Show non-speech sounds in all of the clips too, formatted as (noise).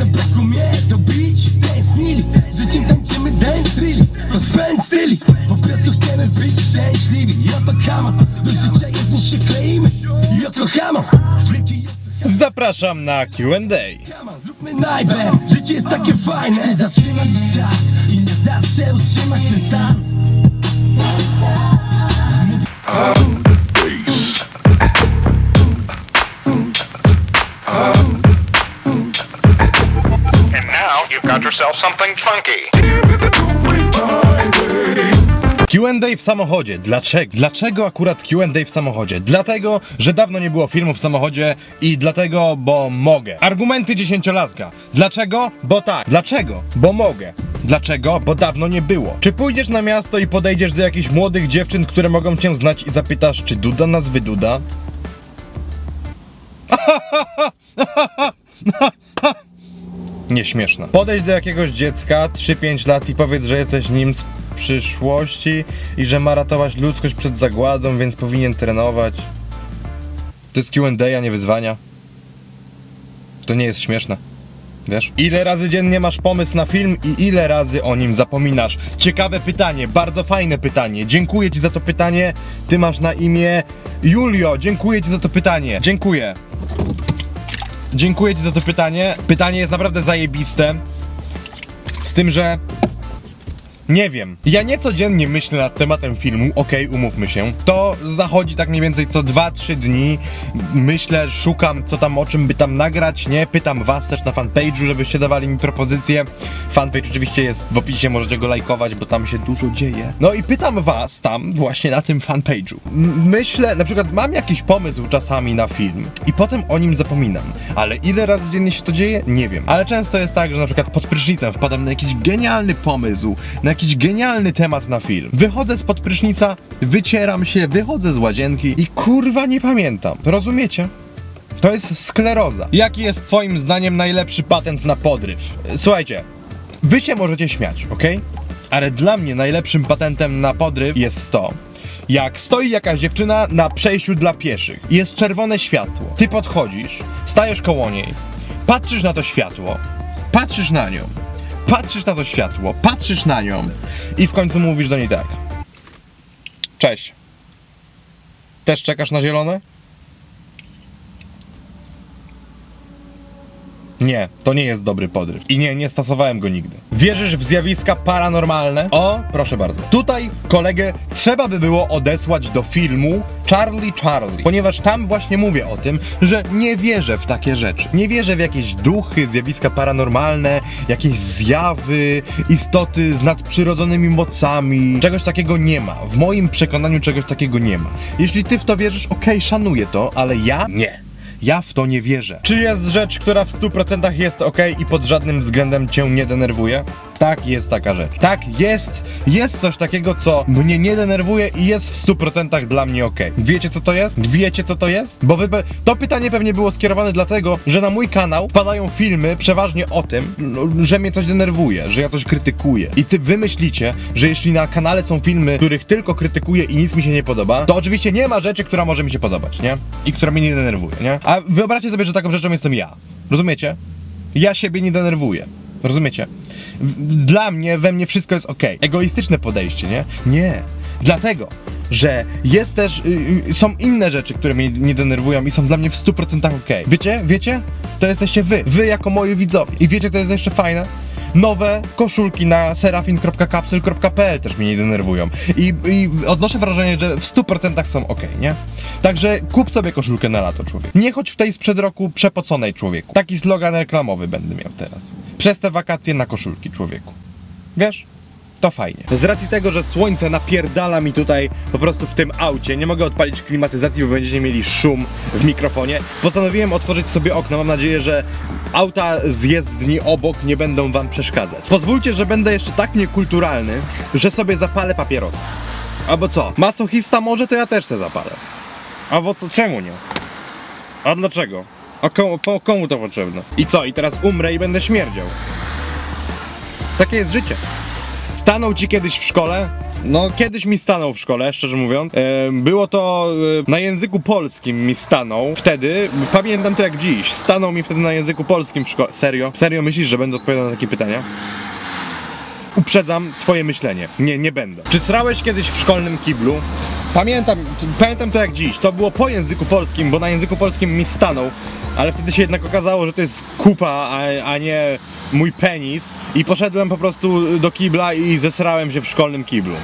zabrakło mnie to bić. Tęsknili, życiem tańczymy dance really To spędź styli, po prostu chcemy być szczęśliwi. I oto kama, do życia jest niż się kleimy. I oto wielki Zapraszam na Q&A. kama, zróbmy najpierw. Życie jest takie fajne, chcę zatrzymać czas I nie zawsze utrzymać ten stan. And got yourself something funky. Q&A w samochodzie. Dlaczego? Dlaczego akurat Q&A w samochodzie? Dlatego, że dawno nie było filmu w samochodzie i dlatego, bo mogę. Argumenty dziesięciolatka. Dlaczego? Bo tak. Dlaczego? Bo mogę. Dlaczego? Bo dawno nie było. Czy pójdziesz na miasto i podejdziesz do jakichś młodych dziewczyn, które mogą cię znać i zapytasz, czy Duda nas wyduda? (laughs) Nieśmieszne. Podejdź do jakiegoś dziecka 3-5 lat i powiedz, że jesteś nim z przyszłości i że ma ratować ludzkość przed zagładą, więc powinien trenować. To jest Q&A, a nie wyzwania. To nie jest śmieszne. Wiesz? Ile razy dziennie masz pomysł na film i ile razy o nim zapominasz? Ciekawe pytanie, bardzo fajne pytanie. Dziękuję ci za to pytanie. Ty masz na imię Julio. Dziękuję ci za to pytanie. Dziękuję. Dziękuję Ci za to pytanie. Pytanie jest naprawdę zajebiste. Z tym, że. Nie wiem. Ja nie codziennie myślę nad tematem filmu, okej, umówmy się. To zachodzi tak mniej więcej co 2-3 dni. Myślę, szukam co tam, o czym by tam nagrać, nie? Pytam was też na fanpage'u, żebyście dawali mi propozycje. Fanpage oczywiście jest w opisie, możecie go lajkować, bo tam się dużo dzieje. No i pytam was tam, właśnie na tym fanpage'u. Myślę, na przykład mam jakiś pomysł czasami na film i potem o nim zapominam. Ale ile razy dziennie się to dzieje? Nie wiem. Ale często jest tak, że na przykład pod prysznicem wpadam na jakiś genialny pomysł, na jakiś genialny temat na film. Wychodzę spod prysznica, wycieram się, wychodzę z łazienki i kurwa nie pamiętam. Rozumiecie? To jest skleroza. Jaki jest twoim zdaniem najlepszy patent na podryw? Słuchajcie, wy się możecie śmiać, ok? Ale dla mnie najlepszym patentem na podryw jest to, jak stoi jakaś dziewczyna na przejściu dla pieszych, jest czerwone światło, ty podchodzisz, stajesz koło niej, patrzysz na to światło, patrzysz na nią, patrzysz na to światło, patrzysz na nią i w końcu mówisz do niej tak. Cześć. Też czekasz na zielone? Nie, to nie jest dobry podryw. I nie, nie stosowałem go nigdy. Wierzysz w zjawiska paranormalne? O, proszę bardzo. Tutaj kolegę trzeba by było odesłać do filmu Charlie Charlie, ponieważ tam właśnie mówię o tym, że nie wierzę w takie rzeczy. Nie wierzę w jakieś duchy, zjawiska paranormalne, jakieś zjawy, istoty z nadprzyrodzonymi mocami. Czegoś takiego nie ma. W moim przekonaniu czegoś takiego nie ma. Jeśli ty w to wierzysz, okej, szanuję to, ale ja nie. Ja w to nie wierzę. Czy jest rzecz, która w 100% jest ok i pod żadnym względem cię nie denerwuje? Tak, jest taka rzecz. Tak, jest, jest coś takiego, co mnie nie denerwuje i jest w 100% dla mnie ok. Wiecie co to jest? Wiecie co to jest? Bo wy, to pytanie pewnie było skierowane dlatego, że na mój kanał padają filmy przeważnie o tym, no, że mnie coś denerwuje, że ja coś krytykuję. I ty wymyślicie, że jeśli na kanale są filmy, których tylko krytykuję i nic mi się nie podoba, to oczywiście nie ma rzeczy, która może mi się podobać, nie? I która mnie nie denerwuje, nie? A wyobraźcie sobie, że taką rzeczą jestem ja. Rozumiecie? Ja siebie nie denerwuję. Rozumiecie? Dla mnie, we mnie wszystko jest ok. Egoistyczne podejście, nie? Nie. Dlatego, że jest też, y, y, są inne rzeczy, które mnie nie denerwują i są dla mnie w 100% ok. Wiecie? Wiecie? To jesteście wy. Wy jako moi widzowie. I wiecie, to jest jeszcze fajne? Nowe koszulki na serafin.kapsel.pl też mnie nie denerwują. I, I odnoszę wrażenie, że w 100% są ok, nie? Także kup sobie koszulkę na lato, człowiek. Nie chodź w tej sprzed roku przepoconej, człowieku. Taki slogan reklamowy będę miał teraz. Przez te wakacje na koszulki, człowieku. Wiesz? To fajnie. Z racji tego, że słońce napierdala mi tutaj po prostu w tym aucie, nie mogę odpalić klimatyzacji, bo będziecie mieli szum w mikrofonie, postanowiłem otworzyć sobie okno. Mam nadzieję, że auta z jezdni obok nie będą wam przeszkadzać. Pozwólcie, że będę jeszcze tak niekulturalny, że sobie zapalę papierosa. Albo co? Masochista może, to ja też se zapalę. Albo co? Czemu nie? A dlaczego? A komu, po, komu to potrzebne? I co? I teraz umrę i będę śmierdział. Takie jest życie. Stanął ci kiedyś w szkole No, kiedyś mi stanął w szkole, szczerze mówiąc. E, było to e, na języku polskim mi stanął. Wtedy, pamiętam to jak dziś, stanął mi wtedy na języku polskim w szkole. Serio? Serio myślisz, że będę odpowiadał na takie pytania? Uprzedzam twoje myślenie. Nie, nie będę. Czy srałeś kiedyś w szkolnym kiblu? Pamiętam, pamiętam to jak dziś. To było po języku polskim, bo na języku polskim mi stanął, ale wtedy się jednak okazało, że to jest kupa, a, a nie mój penis. I poszedłem po prostu do kibla i zesrałem się w szkolnym kiblu.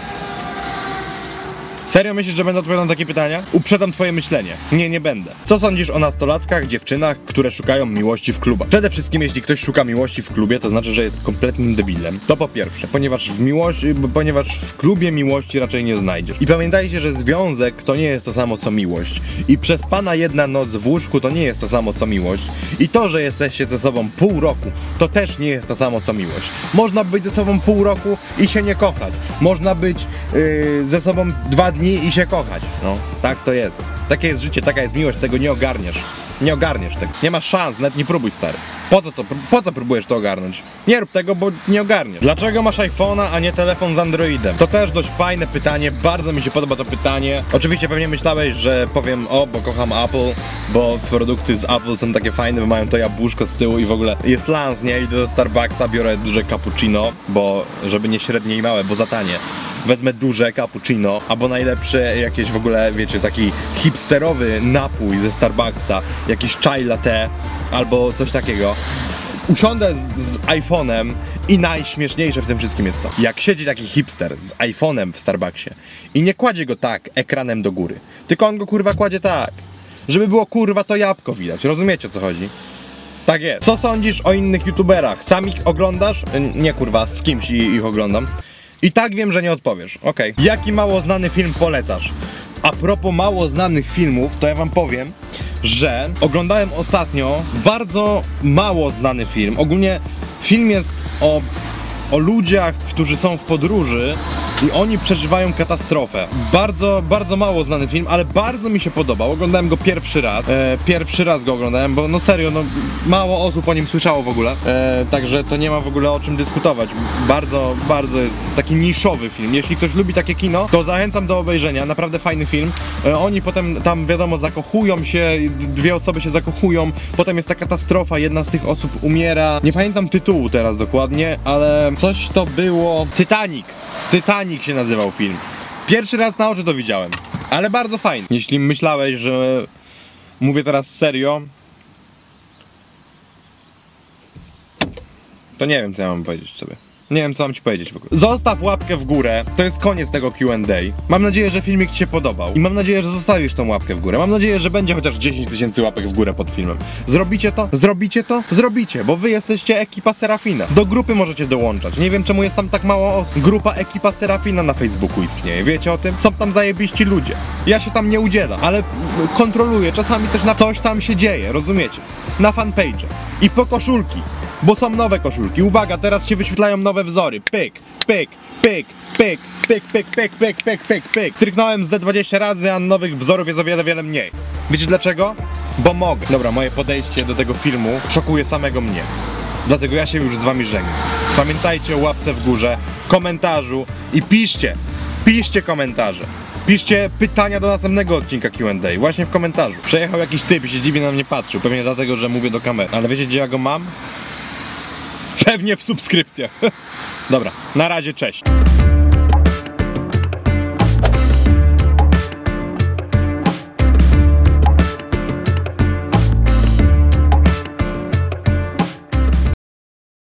Serio myślisz, że będę odpowiadał na takie pytania? Uprzedzam twoje myślenie. Nie, nie będę. Co sądzisz o nastolatkach, dziewczynach, które szukają miłości w klubach? Przede wszystkim, jeśli ktoś szuka miłości w klubie, to znaczy, że jest kompletnym debilem. To po pierwsze, ponieważ w miłości, ponieważ w klubie miłości raczej nie znajdziesz. I pamiętajcie, że związek to nie jest to samo co miłość. I przespana jedna noc w łóżku to nie jest to samo co miłość. I to, że jesteście ze sobą pół roku, to też nie jest to samo co miłość. Można być ze sobą pół roku i się nie kochać. Można być yy, ze sobą dwa dni i się kochać. No, tak to jest. Takie jest życie, taka jest miłość, tego nie ogarniesz. Nie ogarniesz tego. Nie masz szans, nawet nie próbuj stary. Po co to? Po co próbujesz to ogarnąć? Nie rób tego, bo nie ogarniesz. Dlaczego masz iPhone'a, a nie telefon z Androidem? To też dość fajne pytanie, bardzo mi się podoba to pytanie. Oczywiście pewnie myślałeś, że powiem o, bo kocham Apple, bo produkty z Apple są takie fajne, bo mają to jabłuszko z tyłu i w ogóle jest lans, nie? Idę do Starbucksa, biorę duże cappuccino, bo żeby nie średnie i małe, bo za tanie wezmę duże cappuccino, albo najlepsze jakieś w ogóle, wiecie, taki hipsterowy napój ze Starbucksa, jakiś chai latte, albo coś takiego. Usiądę z, iPhone'em i najśmieszniejsze w tym wszystkim jest to, jak siedzi taki hipster z iPhone'em w Starbucksie i nie kładzie go tak ekranem do góry, tylko on go kurwa kładzie tak, żeby było kurwa to jabłko widać, rozumiecie o co chodzi? Tak jest. Co sądzisz o innych youtuberach? Sam ich oglądasz? Nie kurwa, z kimś ich oglądam. I tak wiem, że nie odpowiesz. Okej. Jaki mało znany film polecasz? A propos mało znanych filmów, to ja wam powiem, że oglądałem ostatnio bardzo mało znany film. Ogólnie film jest o, o ludziach, którzy są w podróży i oni przeżywają katastrofę. Bardzo, bardzo mało znany film, ale bardzo mi się podobał. Oglądałem go pierwszy raz. E, pierwszy raz go oglądałem, bo no serio, no mało osób o nim słyszało w ogóle. E, także to nie ma w ogóle o czym dyskutować. Bardzo, bardzo jest taki niszowy film. Jeśli ktoś lubi takie kino, to zachęcam do obejrzenia. Naprawdę fajny film. E, oni potem tam wiadomo zakochują się, dwie osoby się zakochują, potem jest ta katastrofa, jedna z tych osób umiera. Nie pamiętam tytułu teraz dokładnie, ale coś to było. Titanic. Titanic się nazywał film. Pierwszy raz na oczy to widziałem, ale bardzo fajny. Jeśli myślałeś, że mówię teraz serio, to nie wiem co ja mam powiedzieć sobie. Nie wiem co mam ci powiedzieć w ogóle. Zostaw łapkę w górę, to jest koniec tego Q&A. Mam nadzieję, że filmik ci się podobał i mam nadzieję, że zostawisz tą łapkę w górę. Mam nadzieję, że będzie chociaż 10 tysięcy łapek w górę pod filmem. Zrobicie to? Zrobicie to? Zrobicie, bo wy jesteście ekipa Serafina. Do grupy możecie dołączać. Nie wiem czemu jest tam tak mało osób. Grupa ekipa Serafina na Facebooku istnieje. Wiecie o tym? Są tam zajebiści ludzie. Ja się tam nie udzielam, ale kontroluję. Czasami coś na coś tam się dzieje, rozumiecie? Na fanpage. I po koszulki. Bo są nowe koszulki. Uwaga, teraz się wyświetlają nowe wzory. Pyk, pyk, pyk, pyk, pyk, pyk, pyk, pyk, pyk, pyk, pyk. Stryknąłem z 20 razy, a nowych wzorów jest o wiele, wiele mniej. Wiecie dlaczego? Bo mogę. Dobra, moje podejście do tego filmu szokuje samego mnie. Dlatego ja się już z wami żegnam. Pamiętajcie o łapce w górze, komentarzu i piszcie, piszcie komentarze. Piszcie pytania do następnego odcinka Q&A, właśnie w komentarzu. Przejechał jakiś typ i się dziwnie na mnie patrzył, pewnie dlatego, że mówię do kamery. Ale wiecie gdzie ja go mam? Pewnie w subskrypcjach. (laughs) Dobra, na razie, cześć.